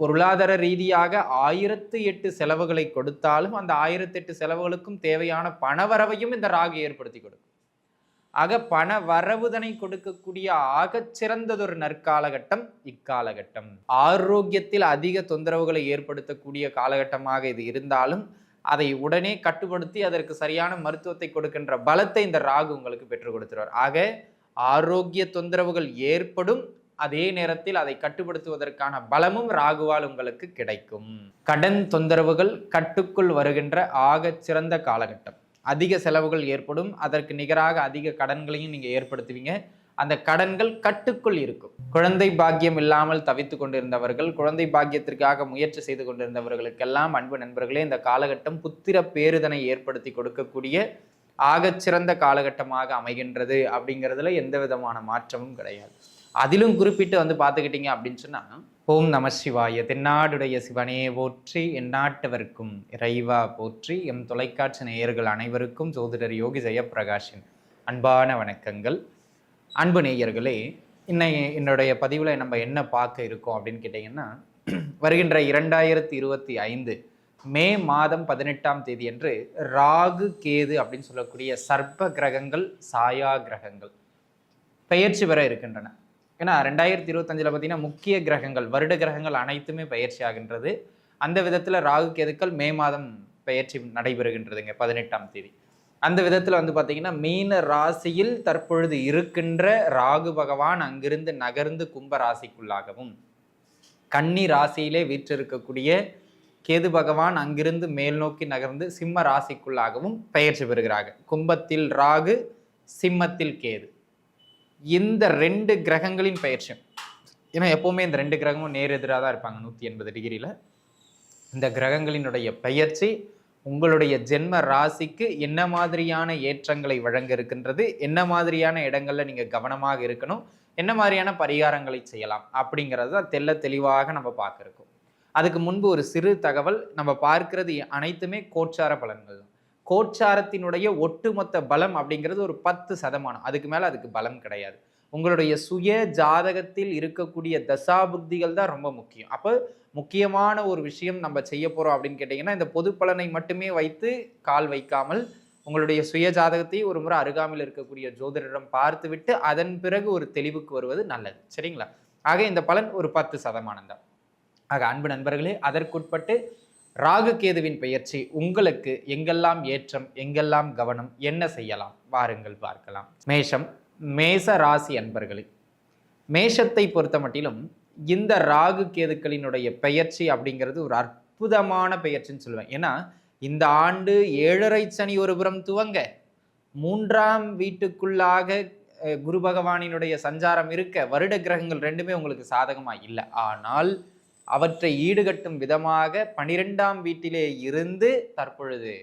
பொருளாதார ரீதியாக ஆயிரத்து எட்டு செலவுகளை கொடுத்தாலும் அந்த ஆயிரத்தி எட்டு செலவுகளுக்கும் தேவையான பணவரவையும் இந்த ராகு ஏற்படுத்தி கொடுக்கும். ஆக பண வரவுதனை கொடுக்கக்கூடிய ஆகச் சிறந்ததொரு நற்காலகட்டம் இக்காலகட்டம். ஆரோக்கியத்தில் அதிக தொந்தரவுகளை ஏற்படுத்தக்கூடிய காலகட்டமாக இது இருந்தாலும் அதை உடனே கட்டுப்படுத்தி அதற்கு சரியான மருத்துவத்தை கொடுக்கின்ற பலத்தை இந்த ராகு உங்களுக்கு பெற்றுக் கொடுத்துருவார் ஆக ஆரோக்கிய தொந்தரவுகள் ஏற்படும் அதே நேரத்தில் அதை கட்டுப்படுத்துவதற்கான பலமும் ராகுவால் உங்களுக்கு கிடைக்கும். கடன் தொந்தரவுகள் கட்டுக்குள் வருகின்ற ஆகச் சிறந்த காலகட்டம். அதிக செலவுகள் ஏற்படும். அதற்கு நிகராக அதிக கடன்களையும் நீங்க ஏற்படுத்துவீங்க. அந்த கடன்கள் கட்டுக்குள் இருக்கும். குழந்தை பாக்கியம் இல்லாமல் தவித்து கொண்டிருந்தவர்கள் குழந்தை பாக்கியத்திற்காக முயற்சி செய்து கொண்டிருந்தவர்களுக்கெல்லாம் அன்பு நண்பர்களே இந்த காலகட்டம் புத்திர பேருதனை ஏற்படுத்தி கொடுக்கக்கூடிய ஆகச்சிறந்த காலகட்டமாக அமைகின்றது அப்படிங்கிறதுல எந்த விதமான மாற்றமும் கிடையாது. அதிலும் குறிப்பிட்டு வந்து பார்த்துக்கிட்டீங்க அப்படின்னு சொன்னால் ஓம் நம சிவாய தென்னாடுடைய சிவனே போற்றி எந்நாட்டவர்க்கும் இறைவா போற்றி எம் தொலைக்காட்சி நேயர்கள் அனைவருக்கும் ஜோதிடர் யோகி ஜெயப்பிரகாஷின் அன்பான வணக்கங்கள். அன்பு நேயர்களே இன்னை என்னுடைய பதிவில் நம்ம என்ன பார்க்க இருக்கோம் அப்படின்னு கேட்டிங்கன்னா வருகின்ற இரண்டாயிரத்தி இருபத்தி ஐந்து மே மாதம் பதினெட்டாம் தேதி என்று ராகு கேது அப்படின்னு சொல்லக்கூடிய சர்ப்ப கிரகங்கள் சாயா கிரகங்கள் பெயர்ச்சி பெற இருக்கின்றன. ஏன்னா ரெண்டாயிரத்தி இருபத்தஞ்சில் பார்த்தீங்கன்னா முக்கிய கிரகங்கள் வருட கிரகங்கள் அனைத்துமே பயிற்சி ஆகின்றது. அந்த விதத்தில் ராகு கேதுக்கள் மே மாதம் பயிற்சி நடைபெறுகின்றதுங்க பதினெட்டாம் தேதி. அந்த விதத்தில் வந்து பார்த்தீங்கன்னா மீன ராசியில் தற்பொழுது இருக்கின்ற ராகு பகவான் அங்கிருந்து நகர்ந்து கும்ப ராசிக்குள்ளாகவும் கன்னி ராசியிலே வீற்றிருக்கக்கூடிய கேது பகவான் அங்கிருந்து மேல் நோக்கி நகர்ந்து சிம்ம ராசிக்குள்ளாகவும் பெயர்ச்சி பெறுகிறார்கள். கும்பத்தில் ராகு சிம்மத்தில் கேது. இந்த ரெண்டு கிரகங்களின் பயிற்சி ஏன்னா எப்போவுமே இந்த ரெண்டு கிரகமும் நேர் எதிராக தான் இருப்பாங்க நூற்றி எண்பது டிகிரியில். இந்த கிரகங்களினுடைய பயிற்சி உங்களுடைய ஜென்ம ராசிக்கு என்ன மாதிரியான ஏற்றங்களை வழங்க இருக்கின்றது என்ன மாதிரியான இடங்கள்ல நீங்க கவனமாக இருக்கணும் என்ன மாதிரியான பரிகாரங்களை செய்யலாம் அப்படிங்கிறது தான் தெல்ல தெளிவாக நம்ம பார்க்க இருக்கோம். அதுக்கு முன்பு ஒரு சிறு தகவல் நம்ம பார்க்கிறது அனைத்துமே கோச்சார பலன்கள் தான். கோச்சாரத்தினுடைய ஒட்டுமொத்த பலம் அப்படிங்கிறது ஒரு பத்து சதமானம். அதுக்கு மேலே அதுக்கு பலம் கிடையாது. உங்களுடைய சுய ஜாதகத்தில் இருக்கக்கூடிய தசாபுக்திகள் தான் ரொம்ப முக்கியம். அப்போ முக்கியமான ஒரு விஷயம் நம்ம செய்ய போகிறோம் அப்படின்னு கேட்டிங்கன்னா இந்த பொது பலனை மட்டுமே வைத்து கால் வைக்காமல் உங்களுடைய சுய ஜாதகத்தை ஒரு முறை அருகாமையில் இருக்கக்கூடிய ஜோதிடரிடம் பார்த்துவிட்டு அதன் பிறகு ஒரு தெளிவுக்கு வருவது நல்லது. சரிங்களா? ஆக இந்த பலன் ஒரு பத்து சதமானம் தான். ஆக அன்பு நண்பர்களே அதற்குட்பட்டு ராகு கேதுவின் பெயர்ச்சி உங்களுக்கு எங்கெல்லாம் ஏற்றம் எங்கெல்லாம் கவனம் என்ன செய்யலாம்? வாருங்கள் பார்க்கலாம். மேஷம் மேச ராசி அன்பர்களே. மேஷத்தை பொறுத்த மட்டிலும் இந்த ராகு கேதுக்களினுடைய பெயர்ச்சி அப்படிங்கிறது ஒரு அற்புதமான பெயர்ச்சின்னு சொல்லுவேன். ஏன்னா இந்த ஆண்டு ஏழரை சனி ஒரு புறம் துவங்க மூன்றாம் வீட்டுக்குள்ளாக குரு பகவானினுடைய சஞ்சாரம் இருக்க வருட கிரகங்கள் ரெண்டுமே உங்களுக்கு சாதகமாக இல்லை. ஆனால் அவற்றை ஈடுகட்டும் விதமாக பனிரெண்டாம் வீட்டிலே இருந்து தற்பொழுது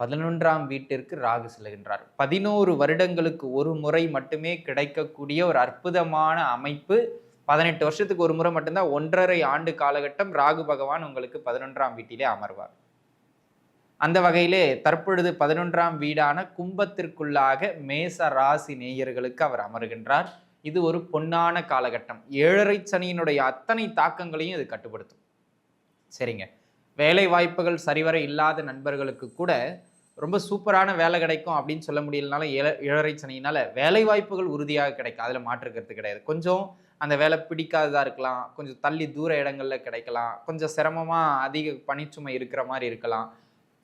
பதினொன்றாம் வீட்டிற்கு ராகு செல்கின்றார். பதினோரு வருடங்களுக்கு ஒரு முறை மட்டுமே கிடைக்கக்கூடிய ஒரு அற்புதமான அமைப்பு. பதினெட்டு வருஷத்துக்கு ஒரு முறை மட்டும்தான் ஒன்றரை ஆண்டு காலகட்டம் ராகு பகவான் உங்களுக்கு பதினொன்றாம் வீட்டிலே அமர்வார். அந்த வகையிலே தற்பொழுது பதினொன்றாம் வீடான கும்பத்திற்குள்ளாக மேச ராசி நேயர்களுக்கு அவர் அமர்கின்றார். இது ஒரு பொன்னான காலகட்டம். ஏழரை சனியினுடைய அத்தனை தாக்கங்களையும் இது கட்டுப்படுத்தும். சரிங்க. வேலை வாய்ப்புகள் சரிவர இல்லாத நண்பர்களுக்கு கூட ரொம்ப சூப்பரான வேலை கிடைக்கும் அப்படின்னு சொல்ல முடியலனால ஏழ ஏழரை சனியினால வேலை வாய்ப்புகள் உறுதியாக கிடைக்கும். அதில் மாற்றுக்கிறது கிடையாது. கொஞ்சம் அந்த வேலை பிடிக்காததாக இருக்கலாம். கொஞ்சம் தள்ளி தூர இடங்களில் கிடைக்கலாம். கொஞ்சம் சிரமமாக அதிக பணிச்சுமை இருக்கிற மாதிரி இருக்கலாம்.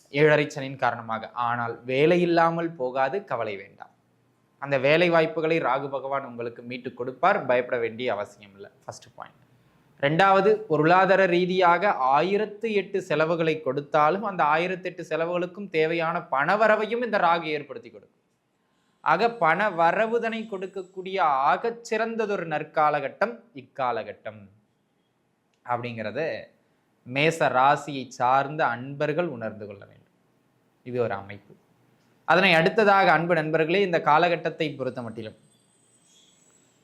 ஏழரை சனியின் காரணமாக. ஆனால் வேலை இல்லாமல் போகாது கவலை வேண்டாம். அந்த வேலை வாய்ப்புகளை ராகு பகவான் உங்களுக்கு மீட்டு கொடுப்பார். பயப்பட வேண்டிய அவசியம் இல்லை. ஃபர்ஸ்ட் பாயிண்ட் ரெண்டாவது பொருளாதார ரீதியாக ஆயிரத்து எட்டு செலவுகளை கொடுத்தாலும் அந்த ஆயிரத்தெட்டு செலவுகளுக்கும் தேவையான பணவரவையும் இந்த ராகு ஏற்படுத்தி கொடுக்கும். ஆக பண வரவுதனை கொடுக்கக்கூடிய ஆகச்சிறந்ததொரு நற்காலகட்டம் இக்காலகட்டம். அப்படிங்கிறத மேச ராசியை சார்ந்த அன்பர்கள் உணர்ந்து கொள்ள வேண்டும். இது ஒரு அமைப்பு. அதனை அடுத்ததாக அன்பு நண்பர்களே இந்த காலகட்டத்தை பொறுத்த மட்டிலும்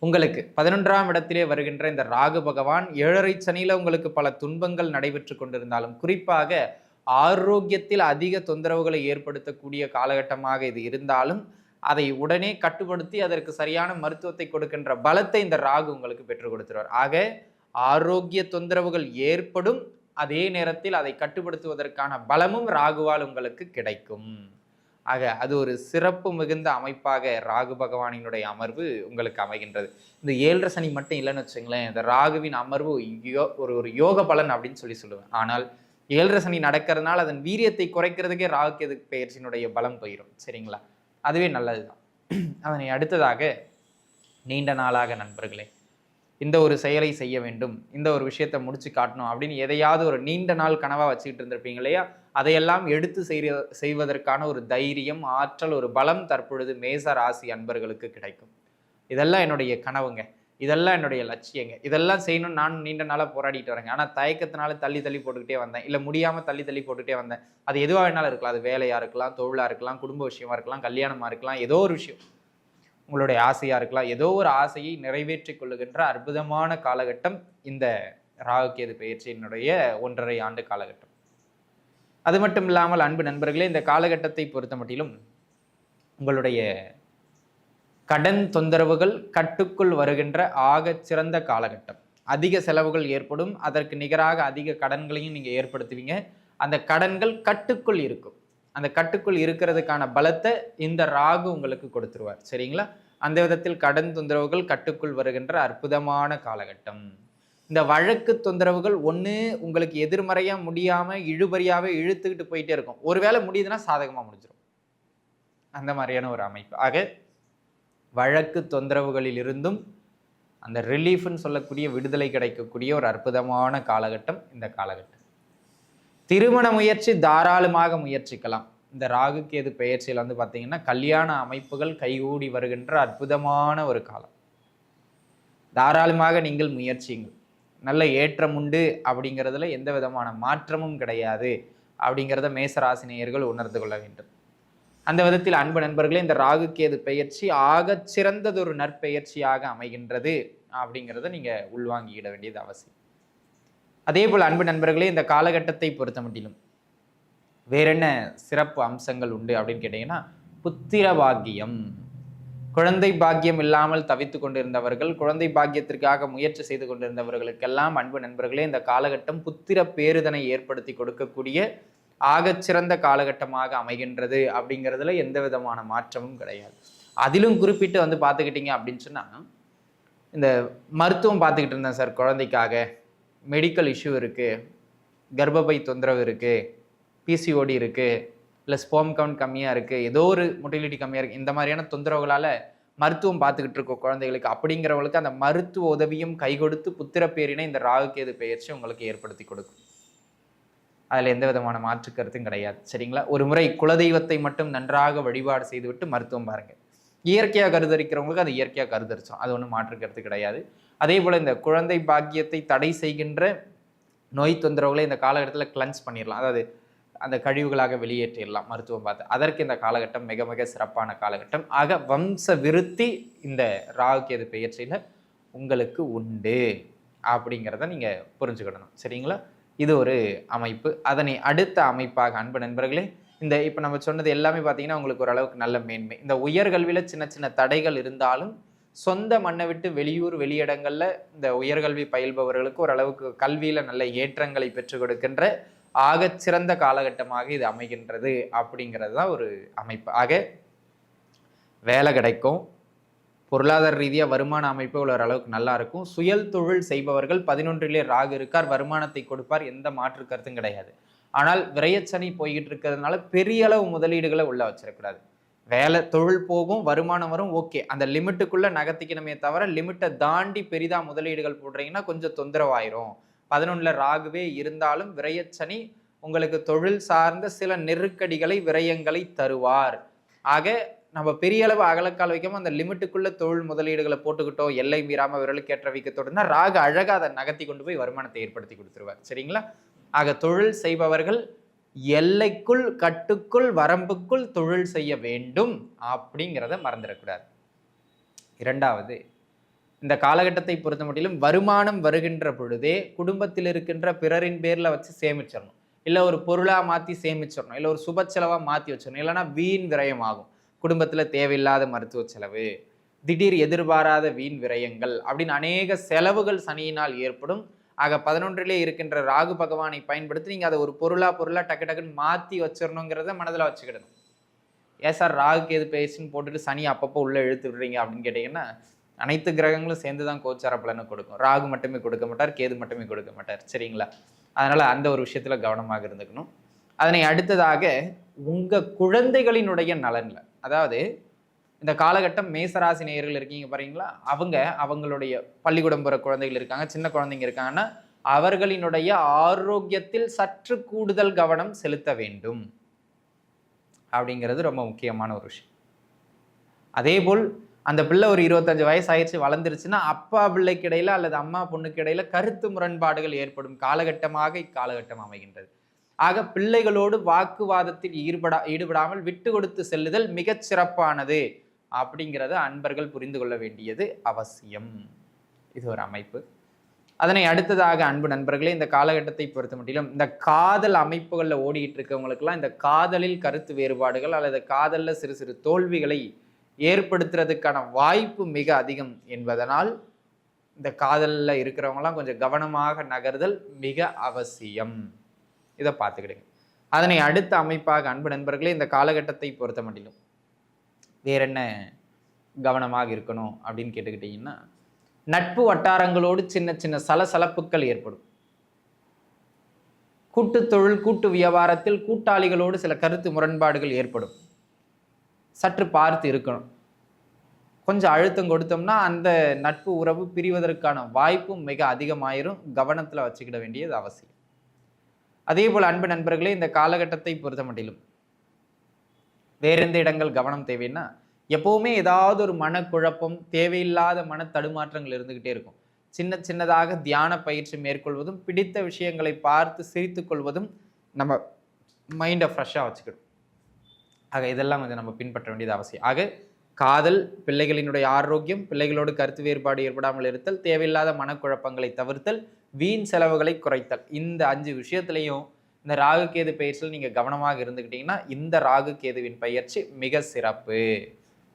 உங்களுக்கு பதினொன்றாம் இடத்திலே வருகின்ற இந்த ராகு பகவான் ஏழரை சனியில் உங்களுக்கு பல துன்பங்கள் நடைபெற்று கொண்டிருந்தாலும் குறிப்பாக ஆரோக்கியத்தில் அதிக தொந்தரவுகளை ஏற்படுத்தக்கூடிய காலகட்டமாக இது இருந்தாலும் அதை உடனே கட்டுப்படுத்தி அதற்கு சரியான மருத்துவத்தை கொடுக்கின்ற பலத்தை இந்த ராகு உங்களுக்கு பெற்றுக் கொடுத்துருவார். ஆக ஆரோக்கிய தொந்தரவுகள் ஏற்படும் அதே நேரத்தில் அதை கட்டுப்படுத்துவதற்கான பலமும் ராகுவால் உங்களுக்கு கிடைக்கும். ஆக அது ஒரு சிறப்பு மிகுந்த அமைப்பாக ராகு பகவானினுடைய அமர்வு உங்களுக்கு அமைகின்றது. இந்த ஏழரை சனி மட்டும் இல்லைன்னு வச்சுங்களேன் இந்த ராகுவின் அமர்வு யோ ஒரு ஒரு யோக பலன் அப்படின்னு சொல்லி சொல்லுவேன். ஆனால் ஏழரை சனி நடக்கிறதுனால அதன் வீரியத்தை குறைக்கிறதுக்கே ராகு எது பயிற்சியினுடைய பலம் போயிடும் சரிங்களா? அதுவே நல்லது தான் அதனை அடுத்ததாக நீண்ட நாளாக நண்பர்களே இந்த ஒரு செயலை செய்ய வேண்டும் இந்த ஒரு விஷயத்தை முடிச்சு காட்டணும் அப்படின்னு எதையாவது ஒரு நீண்ட நாள் கனவாக வச்சுக்கிட்டு இருந்திருப்பீங்க இல்லையா? அதையெல்லாம் எடுத்து செய்ய செய்வதற்கான ஒரு தைரியம் ஆற்றல் ஒரு பலம் தற்பொழுது மேச ராசி அன்பர்களுக்கு கிடைக்கும். இதெல்லாம் என்னுடைய கனவுங்க. இதெல்லாம் என்னுடைய லட்சியங்க. இதெல்லாம் செய்யணும்னு நான் நீண்ட நாளாக போராடிட்டு வரேங்க. ஆனால் தயக்கத்தினால தள்ளி தள்ளி போட்டுக்கிட்டே வந்தேன். இல்லை முடியாமல் தள்ளி தள்ளி போட்டுக்கிட்டே வந்தேன். அது எதுவாக வேணாலும் இருக்கலாம். அது வேலையாக இருக்கலாம் தொழிலாக இருக்கலாம் குடும்ப விஷயமா இருக்கலாம் கல்யாணமாக இருக்கலாம் ஏதோ ஒரு விஷயம். உங்களுடைய ஆசையாக இருக்கலாம். ஏதோ ஒரு ஆசையை நிறைவேற்றிக் கொள்ளுகின்ற அற்புதமான காலகட்டம் இந்த ராகுகேது பயிற்சியினுடைய ஒன்றரை ஆண்டு காலகட்டம். அது மட்டும் இல்லாமல் அன்பு நண்பர்களே இந்த காலகட்டத்தை பொறுத்த மட்டிலும் உங்களுடைய கடன் தொந்தரவுகள் கட்டுக்குள் வருகின்ற ஆகச் சிறந்த காலகட்டம். அதிக செலவுகள் ஏற்படும். அதற்கு நிகராக அதிக கடன்களையும் நீங்கள் ஏற்படுத்துவீங்க. அந்த கடன்கள் கட்டுக்குள் இருக்கும். அந்த கட்டுக்குள் இருக்கிறதுக்கான பலத்தை இந்த ராகு உங்களுக்கு கொடுத்துருவார். சரிங்களா? அந்த விதத்தில் கடன் தொந்தரவுகள் கட்டுக்குள் வருகின்ற அற்புதமான காலகட்டம். இந்த வழக்கு தொந்தரவுகள் ஒன்று உங்களுக்கு எதிர்மறையாக முடியாமல் இழுபறியாகவே இழுத்துக்கிட்டு போயிட்டே இருக்கும். ஒருவேளை முடியுதுன்னா சாதகமாக முடிஞ்சிடும் அந்த மாதிரியான ஒரு அமைப்பு. ஆக வழக்கு தொந்தரவுகளில் இருந்தும் அந்த ரிலீஃப்னு சொல்லக்கூடிய விடுதலை கிடைக்கக்கூடிய ஒரு அற்புதமான காலகட்டம் இந்த காலகட்டம். திருமண முயற்சி தாராளமாக முயற்சிக்கலாம். இந்த ராகு கேது பெயர்ச்சியில் வந்து பார்த்தீங்கன்னா கல்யாண அமைப்புகள் கைகூடி வருகின்ற அற்புதமான ஒரு காலம். தாராளமாக நீங்கள் முயற்சியுங்கள். நல்ல ஏற்றம் உண்டு அப்படிங்கிறதுல எந்த விதமான மாற்றமும் கிடையாது அப்படிங்கிறத மேசராசினியர்கள் உணர்ந்து கொள்ள வேண்டும். அந்த விதத்தில் அன்பு நண்பர்களே இந்த ராகு கேது பெயர்ச்சி ஆகச் சிறந்ததொரு நற்பெயர்ச்சியாக அமைகின்றது அப்படிங்கிறத நீங்கள் உள்வாங்கிட வேண்டியது அவசியம். அதே போல் அன்பு நண்பர்களே இந்த காலகட்டத்தை பொறுத்த மட்டிலும் வேற என்ன சிறப்பு அம்சங்கள் உண்டு அப்படின்னு கேட்டிங்கன்னா புத்திர பாக்கியம். குழந்தை பாக்கியம் இல்லாமல் தவித்து கொண்டிருந்தவர்கள் குழந்தை பாக்கியத்திற்காக முயற்சி செய்து கொண்டிருந்தவர்களுக்கெல்லாம் அன்பு நண்பர்களே இந்த காலகட்டம் புத்திர பேருதனை ஏற்படுத்தி கொடுக்கக்கூடிய ஆகச்சிறந்த காலகட்டமாக அமைகின்றது அப்படிங்கிறதுல எந்த விதமான மாற்றமும் கிடையாது. அதிலும் குறிப்பிட்டு வந்து பார்த்துக்கிட்டீங்க அப்படின்னு சொன்னால் இந்த மருத்துவம் பார்த்துக்கிட்டு இருந்தேன் சார் குழந்தைக்காக. மெடிக்கல் இஷ்யூ இருக்குது கர்ப்பப்பை தொந்தரவு இருக்குது பிசிஓடி இருக்குது இல்லை ஸ்போம் கவுண்ட் கம்மியாக இருக்குது ஏதோ ஒரு மொட்டிலிட்டி கம்மியாக இருக்குது இந்த மாதிரியான தொந்தரவுகளால் மருத்துவம் பார்த்துக்கிட்டு இருக்கோம் குழந்தைகளுக்கு. அப்படிங்கிறவங்களுக்கு அந்த மருத்துவ உதவியும் கை கொடுத்து புத்திரப்பேரினை இந்த ராகுக்கேது பெயர்ச்சி உங்களுக்கு ஏற்படுத்தி கொடுக்கும். அதில் எந்த விதமான மாற்று கருத்தும் கிடையாது. சரிங்களா? ஒரு முறை குலதெய்வத்தை மட்டும் நன்றாக வழிபாடு செய்துவிட்டு மருத்துவம் பாருங்கள் இயற்கையாக கருதரிக்கிறவங்களுக்கு அது இயற்கையாக கருதரிச்சோம். அது ஒன்றும் மாற்று கருத்து கிடையாது. அதே போல் இந்த குழந்தை பாக்கியத்தை தடை செய்கின்ற நோய் தொந்தரவுகளை இந்த காலகட்டத்தில் கிளன்ஸ் பண்ணிடலாம். அதாவது அந்த கழிவுகளாக வெளியேற்றிடலாம் மருத்துவம் பார்த்து. அதற்கு இந்த காலகட்டம் மிக மிக சிறப்பான காலகட்டம். ஆக வம்ச விருத்தி இந்த ராகுகேது பெயர்ச்சியில் உங்களுக்கு உண்டு அப்படிங்கிறத நீங்கள் புரிஞ்சுக்கிடணும். சரிங்களா? இது ஒரு அமைப்பு. அதனை அடுத்த அமைப்பாக அன்பு நண்பர்களே இந்த இப்போ நம்ம சொன்னது எல்லாமே பார்த்தீங்கன்னா உங்களுக்கு ஓரளவுக்கு நல்ல மேன்மை. இந்த உயர்கல்வியில் சின்ன சின்ன தடைகள் இருந்தாலும் சொந்த மண்ணை விட்டு வெளியூர் வெளியிடங்களில் இந்த உயர்கல்வி பயில்பவர்களுக்கு ஓரளவுக்கு கல்வியில் நல்ல ஏற்றங்களை பெற்றுக் கொடுக்கின்ற ஆகச்சிறந்த காலகட்டமாக இது அமைகின்றது அப்படிங்கிறது தான் ஒரு அமைப்பு. ஆக வேலை கிடைக்கும். பொருளாதார ரீதியாக வருமான அமைப்பு ஓரளவுக்கு நல்லா இருக்கும். சுயல் தொழில் செய்பவர்கள் பதினொன்றிலே ராகு இருக்கார் வருமானத்தை கொடுப்பார் எந்த மாற்று கருத்தும் கிடையாது. ஆனால் விரையச்சனி போய்கிட்டு இருக்கிறதுனால பெரிய அளவு முதலீடுகளை உள்ள வச்சிடக்கூடாது வேலை தொழில் போகும் வருமானம் வரும் ஓகே. அந்த லிமிட்டுக்குள்ள நகர்த்திக்கணுமே தவிர லிமிட்டை தாண்டி பெரிதா முதலீடுகள் போடுறீங்கன்னா கொஞ்சம் தொந்தரவாயிரும். பதினொன்றில் ராகுவே இருந்தாலும் விரயச்சனி உங்களுக்கு தொழில் சார்ந்த சில நெருக்கடிகளை விரயங்களை தருவார். ஆக நம்ம பெரிய அளவு அகலக்கால் வைக்காம அந்த லிமிட்டுக்குள்ள தொழில் முதலீடுகளை போட்டுக்கிட்டோம் எல்லை மீறாம விரலுக்கேற்ற வைக்கத்தோடுனா ராகு அழகாக அதை நகர்த்தி கொண்டு போய் வருமானத்தை ஏற்படுத்தி கொடுத்துருவார். சரிங்களா? ஆக தொழில் செய்பவர்கள் எல்லைக்குள் கட்டுக்குள் வரம்புக்குள் தொழில் செய்ய வேண்டும் அப்படிங்கிறத மறந்துடக்கூடாது. இரண்டாவது இந்த காலகட்டத்தை பொறுத்த மட்டிலும் வருமானம் வருகின்ற பொழுதே குடும்பத்தில் இருக்கின்ற பிறரின் பேரில் வச்சு சேமிச்சிடணும். இல்லை ஒரு பொருளாக மாற்றி சேமிச்சிடணும். இல்லை ஒரு சுப செலவாக மாற்றி வச்சிடணும். இல்லைன்னா வீண் விரயம் ஆகும் குடும்பத்தில் தேவையில்லாத மருத்துவ செலவு திடீர் எதிர்பாராத வீண் விரயங்கள் அப்படின்னு அநேக செலவுகள் சனியினால் ஏற்படும். ஆக பதினொன்றிலே இருக்கின்ற ராகு பகவானை பயன்படுத்தி நீங்கள் அதை ஒரு பொருளா பொருளாக டக்கு டக்குன்னு மாற்றி வச்சிடணுங்கிறத மனதில் வச்சுக்கிடணும். ஏன் சார் ராகுக்கு எது பேசுன்னு போட்டுட்டு சனி அப்பப்போ உள்ளே இழுத்து விடுறீங்க அப்படின்னு கேட்டிங்கன்னா அனைத்து கிரகங்களும் சேர்ந்து தான் கோச்சார பலனை கொடுக்கும். ராகு மட்டுமே கொடுக்க மாட்டார் கேது மட்டுமே கொடுக்க மாட்டார். சரிங்களா? அதனால் அந்த ஒரு விஷயத்தில் கவனமாக இருந்துக்கணும். அதனை அடுத்ததாக உங்கள் குழந்தைகளினுடைய நலனில் அதாவது இந்த காலகட்டம் மேசராசி நேயர்கள் இருக்கீங்க பாருங்களா? அவங்க அவங்களுடைய பள்ளிக்கூடம் போகிற குழந்தைகள் இருக்காங்க சின்ன குழந்தைங்க இருக்காங்கன்னா அவர்களினுடைய ஆரோக்கியத்தில் சற்று கூடுதல் கவனம் செலுத்த வேண்டும். அப்படிங்கிறது ரொம்ப முக்கியமான ஒரு விஷயம். அதே போல் அந்த பிள்ளை ஒரு இருபத்தஞ்சு வயசு ஆயிடுச்சு வளர்ந்துருச்சுன்னா அப்பா பிள்ளைக்கு இடையில அல்லது அம்மா பொண்ணுக்கு இடையில கருத்து முரண்பாடுகள் ஏற்படும் காலகட்டமாக இக்காலகட்டம் அமைகின்றது. ஆக பிள்ளைகளோடு வாக்குவாதத்தில் ஈடுபடா ஈடுபடாமல் விட்டு கொடுத்து செல்லுதல் மிகச் சிறப்பானது அப்படிங்கிறத அன்பர்கள் புரிந்து கொள்ள வேண்டியது அவசியம். இது ஒரு அமைப்பு. அதனை அடுத்ததாக அன்பு நண்பர்களே இந்த காலகட்டத்தை பொறுத்த மட்டிலும் இந்த காதல் அமைப்புகளில் ஓடிட்டு இருக்கவங்களுக்கெல்லாம் இந்த காதலில் கருத்து வேறுபாடுகள் அல்லது காதலில் சிறு சிறு தோல்விகளை ஏற்படுத்துறதுக்கான வாய்ப்பு மிக அதிகம் என்பதனால் இந்த காதலில் இருக்கிறவங்களாம் கொஞ்சம் கவனமாக நகர்தல் மிக அவசியம். இதை பார்த்துக்கிடுங்க. அதனை அடுத்த அமைப்பாக அன்பு நண்பர்களே இந்த காலகட்டத்தை பொறுத்த மட்டிலும் வேற என்ன கவனமாக இருக்கணும் அப்படின்னு கேட்டுக்கிட்டிங்கன்னா நட்பு வட்டாரங்களோடு சின்ன சின்ன சலசலப்புகள் ஏற்படும். கூட்டு தொழில் கூட்டு வியாபாரத்தில் கூட்டாளிகளோடு சில கருத்து முரண்பாடுகள் ஏற்படும். சற்று பார்த்து இருக்கணும். கொஞ்சம் அழுத்தம் கொடுத்தோம்னா அந்த நட்பு உறவு பிரிவதற்கான வாய்ப்பும் மிக அதிகமாயிரும். கவனத்தில் வச்சுக்கிட வேண்டியது அவசியம். அதே போல் அன்பு நண்பர்களே இந்த காலகட்டத்தை பொறுத்த மட்டிலும் வேறெந்த இடங்கள் கவனம் தேவைன்னா எப்பவுமே ஏதாவது ஒரு மனக்குழப்பம் தேவையில்லாத மன தடுமாற்றங்கள் இருந்துகிட்டே இருக்கும். சின்ன சின்னதாக தியான பயிற்சி மேற்கொள்வதும் பிடித்த விஷயங்களை பார்த்து சிரித்து கொள்வதும் நம்ம மைண்டை ஃப்ரெஷ்ஷாக வச்சுக்கணும். ஆக இதெல்லாம் கொஞ்சம் நம்ம பின்பற்ற வேண்டியது அவசியம். ஆக காதல் பிள்ளைகளினுடைய ஆரோக்கியம் பிள்ளைகளோடு கருத்து வேறுபாடு ஏற்படாமல் இருத்தல் தேவையில்லாத மனக்குழப்பங்களை தவிர்த்தல் வீண் செலவுகளை குறைத்தல். இந்த அஞ்சு விஷயத்துலையும் இந்த ராகு கேது பயிற்சியில் நீங்கள் கவனமாக இருந்துக்கிட்டீங்கன்னா இந்த ராகு கேதுவின் பயிற்சி மிக சிறப்பு.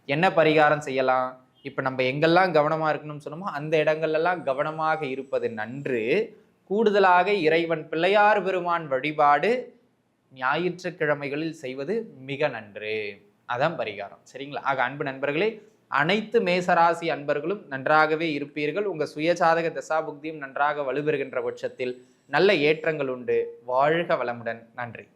என்ன பரிகாரம் செய்யலாம்? இப்போ நம்ம எங்கெல்லாம் கவனமாக இருக்கணும்னு சொன்னோமோ அந்த இடங்கள்லாம் கவனமாக இருப்பது நன்று. கூடுதலாக இறைவன் பிள்ளையார் பெருமான் வழிபாடு ஞாயிற்றுக்கிழமைகளில் செய்வது மிக நன்று. அதான் பரிகாரம். சரிங்களா? ஆக அன்பு நண்பர்களே அனைத்து மேசராசி அன்பர்களும் நன்றாகவே இருப்பீர்கள். உங்கள் சுயசாதக தசாபுக்தியும் நன்றாக வலுப்பெறுகின்ற பட்சத்தில் நல்ல ஏற்றங்கள் உண்டு. வாழ்க வளமுடன். நன்றி.